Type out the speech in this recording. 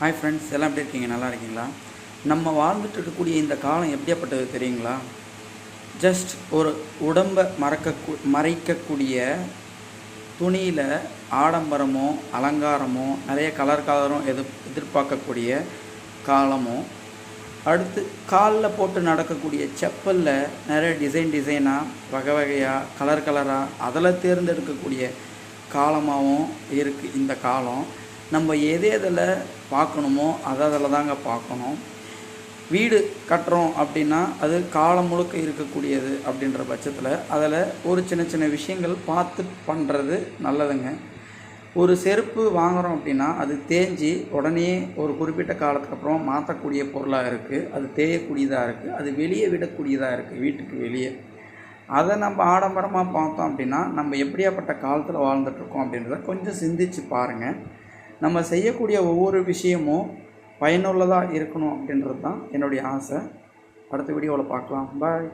Hi friends எல்லாம் எப்படி இருக்கீங்க? நல்லா இருக்கீங்களா? நம்ம வாழ்ந்துட்டு இருக்கக்கூடிய இந்த காலம் எப்படியாப்பட்டது தெரியுங்களா? ஜஸ்ட் ஒரு உடம்பை மறக்க மறைக்கக்கூடிய துணியில் ஆடம்பரமோ அலங்காரமோ நிறைய கலர் கலரும் எது எதிர்பார்க்கக்கூடிய காலமோ அடுத்து காலில் போட்டு நடக்கக்கூடிய செப்பலில் நிறைய டிசைன் டிசைனாக வகை வகையாக கலர் கலராக அதில் தேர்ந்தெடுக்கக்கூடிய காலமாகவும் இருக்குது இந்த காலம். நம்ம எது எதில் பார்க்கணுமோ அதை அதில் தாங்க பார்க்கணும். வீடு கட்டுறோம் அப்படின்னா அது காலம் முழுக்க இருக்கக்கூடியது அப்படின்ற பட்சத்தில் அதில் ஒரு சின்ன சின்ன விஷயங்கள் பார்த்து பண்ணுறது நல்லதுங்க. ஒரு செருப்பு வாங்குகிறோம் அப்படின்னா அது தேஞ்சு உடனே ஒரு குறிப்பிட்ட காலத்துக்கு அப்புறம் மாற்றக்கூடிய பொருளாக இருக்குது அது தேயக்கூடியதாக இருக்குது அது வெளியே விடக்கூடியதாக இருக்குது வீட்டுக்கு வெளியே. அதை நம்ம ஆடம்பரமாக பார்த்தோம் அப்படின்னா நம்ம எப்படியாப்பட்ட காலத்தில் வாழ்ந்துட்டுருக்கோம் அப்படின்றத கொஞ்சம் சிந்திச்சு பாருங்கள் நம்ம செய்யக்கூடிய ஒவ்வொரு விஷயமும் பயனுள்ளதாக இருக்கணும் அப்படின்றது தான் என்னுடைய ஆசை. அடுத்த வீடியோவில் பார்க்கலாம். பாய்